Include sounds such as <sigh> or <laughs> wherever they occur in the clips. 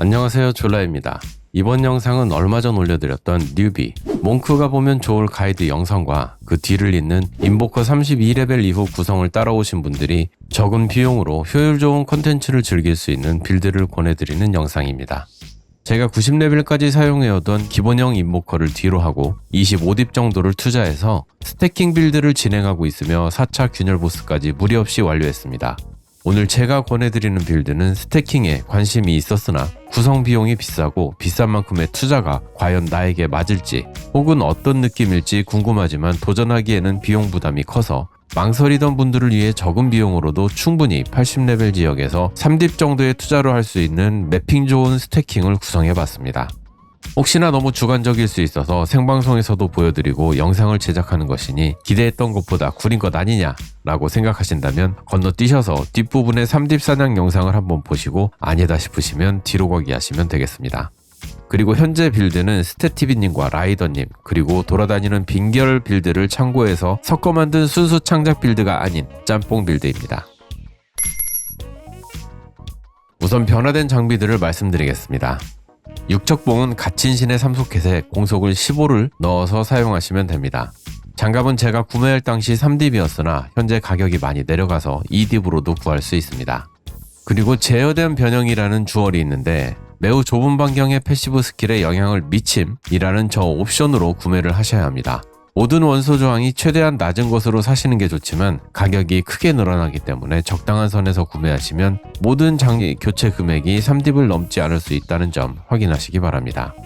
안녕하세요 졸라입니다. 이번 영상은 얼마 전 올려드렸던 뉴비 몽크가 보면 좋을 가이드 영상과 그 뒤를 잇는 인보커 32레벨 이후 구성을 따라오신 분들이 적은 비용으로 효율 좋은 컨텐츠를 즐길 수 있는 빌드를 권해드리는 영상입니다. 제가 90레벨까지 사용해오던 기본형 인보커를 뒤로 하고 25딥 정도를 투자해서 스태킹 빌드를 진행하고 있으며 4차 균열 보스까지 무리 없이 완료했습니다. 오늘 제가 권해드리는 빌드는 스태킹에 관심이 있었으나 구성 비용이 비싸고 비싼 만큼의 투자가 과연 나에게 맞을지 혹은 어떤 느낌일지 궁금하지만 도전하기에는 비용 부담이 커서 망설이던 분들을 위해 적은 비용으로도 충분히 80레벨 지역에서 3딥 정도의 투자로 할 수 있는 매핑 좋은 스태킹을 구성해 봤습니다. 혹시나 너무 주관적일 수 있어서 생방송에서도 보여드리고 영상을 제작하는 것이니 기대했던 것보다 구린 것 아니냐 라고 생각하신다면 건너뛰셔서 뒷부분의 3딥 사냥 영상을 한번 보시고 아니다 싶으시면 뒤로 가기 하시면 되겠습니다. 그리고 현재 빌드는 스태티비님과 라이더님 그리고 돌아다니는 빈결 빌드를 참고해서 섞어 만든 순수 창작 빌드가 아닌 짬뽕 빌드입니다. 우선 변화된 장비들을 말씀드리겠습니다. 육척봉은 갇힌 신의 삼소켓에 공속을 15를 넣어서 사용하시면 됩니다. 장갑은 제가 구매할 당시 3딥이었으나 현재 가격이 많이 내려가서 2딥으로도 구할 수 있습니다. 그리고 제어된 변형이라는 주얼이 있는데 매우 좁은 반경의 패시브 스킬에 영향을 미침이라는 저 옵션으로 구매를 하셔야 합니다. 모든 원소 저항이 최대한 낮은 것으로 사시는 게 좋지만 가격이 크게 늘어나기 때문에 적당한 선에서 구매하시면 모든 장비 교체 금액이 3딥을 넘지 않을 수 있다는 점 확인하시기 바랍니다.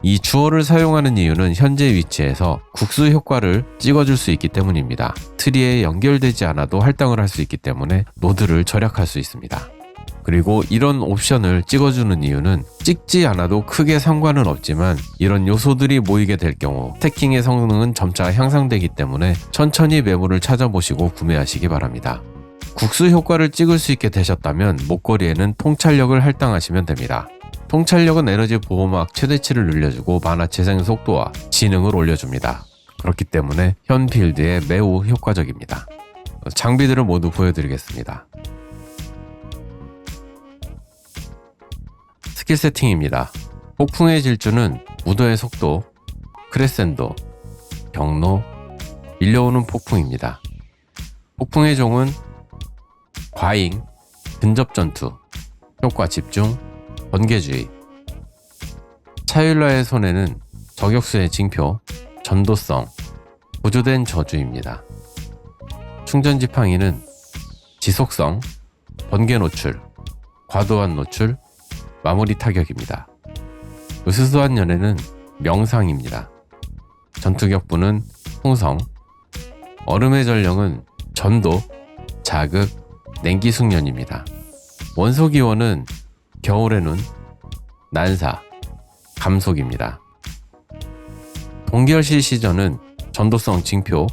이 주어를 사용하는 이유는 현재 위치에서 국수 효과를 찍어줄 수 있기 때문입니다. 트리에 연결되지 않아도 할당을 할 수 있기 때문에 노드를 절약할 수 있습니다. 그리고 이런 옵션을 찍어주는 이유는 찍지 않아도 크게 상관은 없지만 이런 요소들이 모이게 될 경우 스태킹의 성능은 점차 향상되기 때문에 천천히 매물을 찾아보시고 구매하시기 바랍니다. 국수 효과를 찍을 수 있게 되셨다면 목걸이에는 통찰력을 할당하시면 됩니다. 통찰력은 에너지 보호막 최대치를 늘려주고 만화 재생 속도와 지능을 올려줍니다. 그렇기 때문에 현 빌드에 매우 효과적입니다. 장비들을 모두 보여드리겠습니다. 스킬 세팅입니다. 폭풍의 질주는 무도의 속도, 크레센도, 경로, 밀려오는 폭풍입니다. 폭풍의 종은 과잉, 근접 전투, 효과 집중, 번개주의. 차율라의 손에는 저격수의 징표, 전도성, 보조된 저주입니다. 충전 지팡이는 지속성, 번개 노출, 과도한 노출, 마무리 타격입니다. 으스스한 연애는 명상입니다. 전투격부는 홍성, 얼음의 전령은 전도, 자극, 냉기 숙련입니다. 원소기원은 겨울의 눈, 난사, 감속입니다. 동결시 시전은 전도성 징표,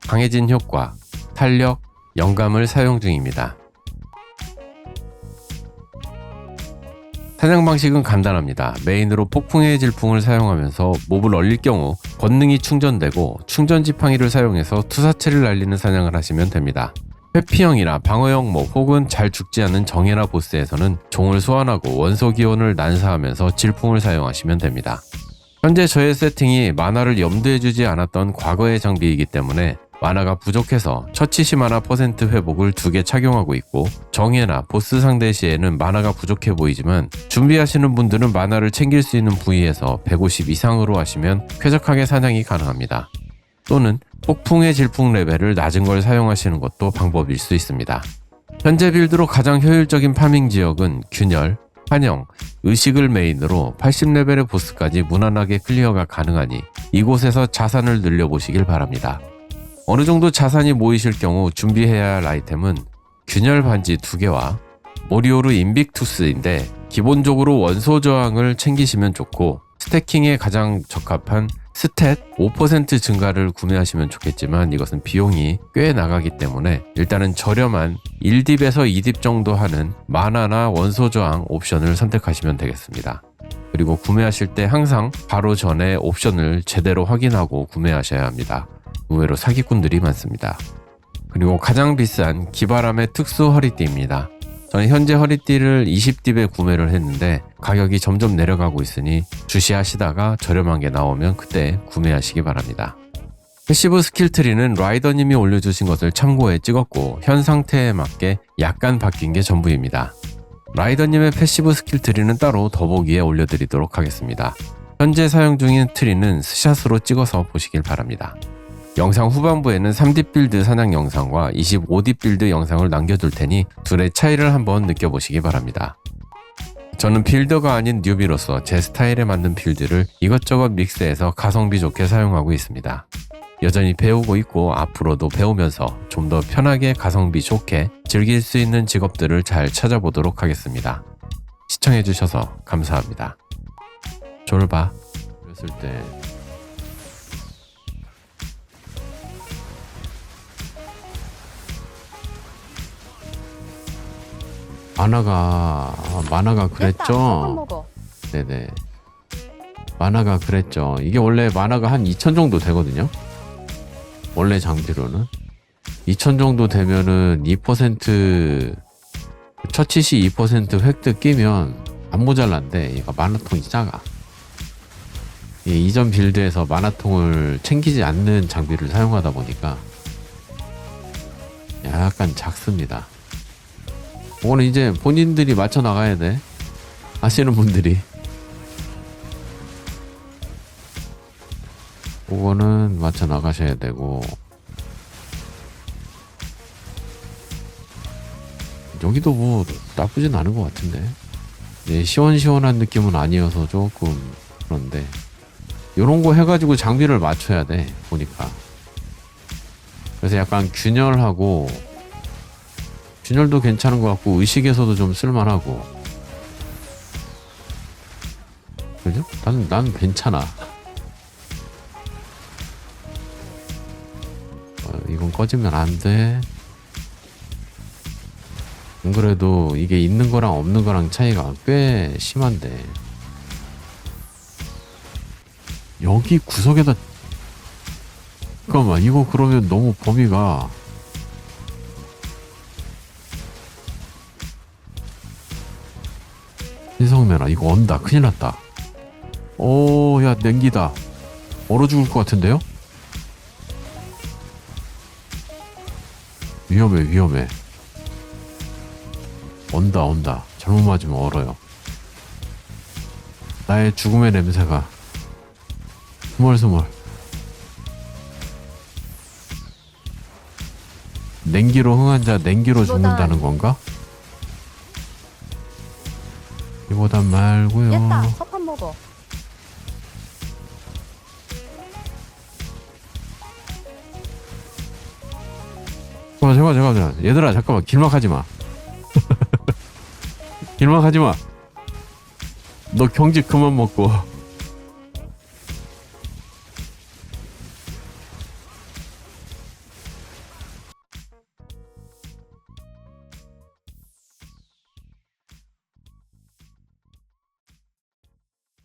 강해진 효과, 탄력, 영감을 사용 중입니다. 사냥 방식은 간단합니다. 메인으로 폭풍의 질풍을 사용하면서 몹을 얼릴 경우 권능이 충전되고 충전 지팡이를 사용해서 투사체를 날리는 사냥을 하시면 됩니다. 회피형이나 방어형 몹 혹은 잘 죽지 않는 정예나 보스에서는 종을 소환하고 원소 기원을 난사하면서 질풍을 사용하시면 됩니다. 현재 저의 세팅이 만화를 염두에 주지 않았던 과거의 장비이기 때문에 만화가 부족해서 처치시 만화 퍼센트 회복을 두 개 착용하고 있고 정예나 보스 상대 시에는 만화가 부족해 보이지만 준비하시는 분들은 만화를 챙길 수 있는 부위에서 150 이상으로 하시면 쾌적하게 사냥이 가능합니다. 또는 폭풍의 질풍 레벨을 낮은 걸 사용하시는 것도 방법일 수 있습니다. 현재 빌드로 가장 효율적인 파밍 지역은 균열, 환영, 의식을 메인으로 80레벨의 보스까지 무난하게 클리어가 가능하니 이곳에서 자산을 늘려보시길 바랍니다. 어느 정도 자산이 모이실 경우 준비해야 할 아이템은 균열 반지 2개와 모리오르 인빅투스인데 기본적으로 원소 저항을 챙기시면 좋고 스태킹에 가장 적합한 스탯 5% 증가를 구매하시면 좋겠지만 이것은 비용이 꽤 나가기 때문에 일단은 저렴한 1딥에서 2딥 정도 하는 만화나 원소 저항 옵션을 선택하시면 되겠습니다. 그리고 구매하실 때 항상 바로 전에 옵션을 제대로 확인하고 구매하셔야 합니다. 의외로 사기꾼들이 많습니다. 그리고 가장 비싼 기바람의 특수 허리띠입니다. 저는 현재 허리띠를 20딥에 구매를 했는데 가격이 점점 내려가고 있으니 주시하시다가 저렴한 게 나오면 그때 구매하시기 바랍니다. 패시브 스킬트리는 라이더님이 올려주신 것을 참고해 찍었고 현 상태에 맞게 약간 바뀐 게 전부입니다. 라이더님의 패시브 스킬트리는 따로 더보기에 올려드리도록 하겠습니다. 현재 사용 중인 트리는 스샷으로 찍어서 보시길 바랍니다. 영상 후반부에는 3D 빌드 사냥 영상과 25D 빌드 영상을 남겨둘 테니 둘의 차이를 한번 느껴보시기 바랍니다. 저는 빌더가 아닌 뉴비로서 제 스타일에 맞는 빌드를 이것저것 믹스해서 가성비 좋게 사용하고 있습니다. 여전히 배우고 있고 앞으로도 배우면서 좀 더 편하게 가성비 좋게 즐길 수 있는 직업들을 잘 찾아보도록 하겠습니다. 시청해주셔서 감사합니다. 졸바. 그랬을 때 만화가 만화가. 그랬죠. 네네. 만화가 그랬죠. 이게 원래 만화가 한 2천 정도 되거든요. 원래 장비로는 2천 정도 되면은 2% 처치시 2% 획득 끼면 안 모자란데 얘가 만화통이 작아. 이 이전 빌드에서 만화통을 챙기지 않는 장비를 사용하다 보니까 약간 작습니다. 그거는 이제 본인들이 맞춰 나가야 돼. 아시는 분들이. 그거는 맞춰 나가셔야 되고. 여기도 뭐 나쁘진 않은 것 같은데. 네, 시원시원한 느낌은 아니어서 조금 그런데. 요런 거 해가지고 장비를 맞춰야 돼, 보니까. 그래서 약간 균열하고, 균열도 괜찮은 것 같고, 의식에서도 좀 쓸만하고. 그죠? 난, 난 괜찮아. 어, 이건 꺼지면 안 돼. 안 그래도 이게 있는 거랑 없는 거랑 차이가 꽤 심한데. 여기 구석에다 잠깐만 이거 그러면 너무 범위가 신성면아 이거 언다. 큰일 났다. 오야 냉기다. 얼어 죽을 것 같은데요? 위험해 위험해. 온다 온다. 잘못 맞으면 얼어요. 나의 죽음의 냄새가 스멀스멀. 냉기로 흥한 자 냉기로 죽는다는 건가? 이보단 말고요. 됐다. 석판 먹어. 잠깐만 잠깐만 잠깐만. 얘들아 잠깐만. 길막하지 마. <laughs> 길막하지 마 너 경직 그만 먹고